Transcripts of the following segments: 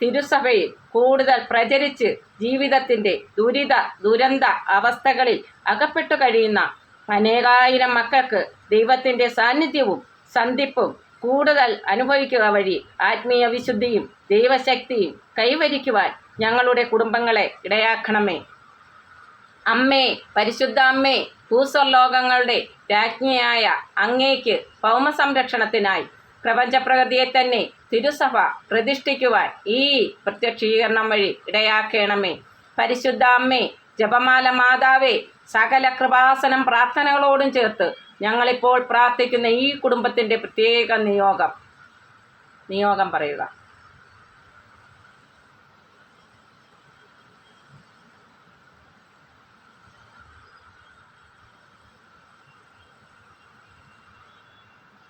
തിരുസഭയിൽ കൂടുതൽ പ്രചരിച്ച് ജീവിതത്തിന്റെ ദുരിത ദുരന്ത അവസ്ഥകളിൽ അകപ്പെട്ടു കഴിയുന്ന അനേകായിരം മക്കൾക്ക് ദൈവത്തിന്റെ സാന്നിധ്യവും സന്ധിപ്പും കൂടുതൽ അനുഭവിക്കുക വഴി ആത്മീയ വിശുദ്ധിയും ദൈവശക്തിയും കൈവരിക്കുവാൻ ഞങ്ങളുടെ കുടുംബങ്ങളെ ഇടയാക്കണമേ. അമ്മേ പരിശുദ്ധ അമ്മേ ഭൂസ്വർലോകങ്ങളുടെ രാജ്ഞിയായ അങ്ങേക്ക് ഭൗമസംരക്ഷണത്തിനായി പ്രപഞ്ചപ്രകൃതിയെ തന്നെ തിരുസഭ പ്രതിഷ്ഠിക്കുവാൻ ഈ പ്രത്യക്ഷീകരണം വഴി ഇടയാക്കണമേ. പരിശുദ്ധ അമ്മേ ജപമാല മാതാവേ സകല കൃപാസനം പ്രാർത്ഥനകളോടും ചേർത്ത് ഞങ്ങളിപ്പോൾ പ്രാർത്ഥിക്കുന്ന ഈ കുടുംബത്തിന്റെ പ്രത്യേക നിയോഗം. നിയോഗം പറയുക.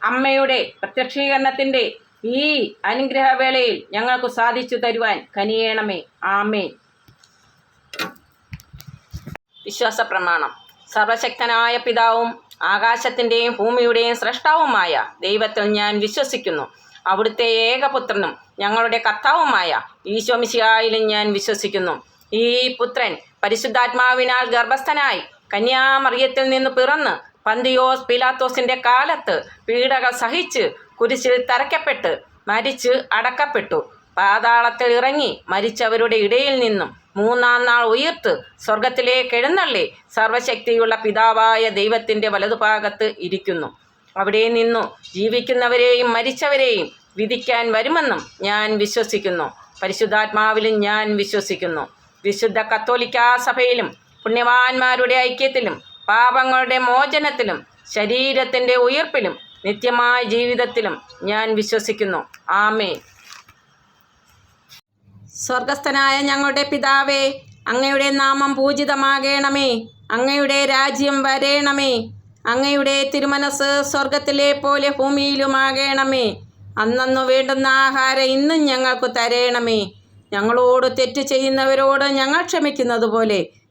അമ്മയുടെ പ്രത്യക്ഷീകരണത്തിന്റെ ഈ അനുഗ്രഹവേളയിൽ ഞങ്ങൾക്ക് സാധിച്ചു തരുവാൻ കനിയേണമേ. ആമേ വിശ്വാസ പ്രമാണം സർവശക്തനായ പിതാവും ആകാശത്തിന്റെയും ഭൂമിയുടെയും സൃഷ്ടാവുമായ ദൈവത്തിൽ ഞാൻ വിശ്വസിക്കുന്നു. അവിടുത്തെ ഏകപുത്രനും ഞങ്ങളുടെ കർത്താവുമായ ഈശോമിശിയായിലും ഞാൻ വിശ്വസിക്കുന്നു. ഈ പുത്രൻ പരിശുദ്ധാത്മാവിനാൽ ഗർഭസ്ഥനായി കന്യാമറിയത്തിൽ നിന്ന് പിറന്ന് പന്തിയോസ് പിലാത്തോസിന്റെ കാലത്ത് പീഡകൾ സഹിച്ച് കുരിശിൽ തറയ്ക്കപ്പെട്ട് മരിച്ച് അടക്കപ്പെട്ടു. പാതാളത്തിൽ ഇറങ്ങി മരിച്ചവരുടെ ഇടയിൽ നിന്നും മൂന്നാം നാൾ ഉയർത്ത് സ്വർഗത്തിലേക്ക് എഴുന്നള്ളി സർവശക്തിയുള്ള പിതാവായ ദൈവത്തിന്റെ വലതുഭാഗത്ത് ഇരിക്കുന്നു. അവിടെ നിന്നു ജീവിക്കുന്നവരെയും മരിച്ചവരെയും വിധിക്കാൻ വരുമെന്നും ഞാൻ വിശ്വസിക്കുന്നു. പരിശുദ്ധാത്മാവിലും ഞാൻ വിശ്വസിക്കുന്നു. വിശുദ്ധ കത്തോലിക്കാ സഭയിലും പുണ്യവാന്മാരുടെ ഐക്യത്തിലും പാപങ്ങളുടെ മോചനത്തിലും ശരീരത്തിന്റെ ഉയർപ്പിലും നിത്യമായ ജീവിതത്തിലും ഞാൻ വിശ്വസിക്കുന്നു. ആമേ സ്വർഗസ്ഥനായ ഞങ്ങളുടെ പിതാവേ അങ്ങയുടെ നാമം പൂജിതമാകേണമേ. അങ്ങയുടെ രാജ്യം വരേണമേ. അങ്ങയുടെ തിരുമനസ് സ്വർഗത്തിലെ പോലെ ഭൂമിയിലുമാകണമേ. അന്നന്നു വേണ്ടുന്ന ആഹാരം ഇന്നും ഞങ്ങൾക്ക് തരേണമേ. ഞങ്ങളോട് തെറ്റ് ചെയ്യുന്നവരോട് ഞങ്ങൾ ക്ഷമിക്കുന്നത് പോലെ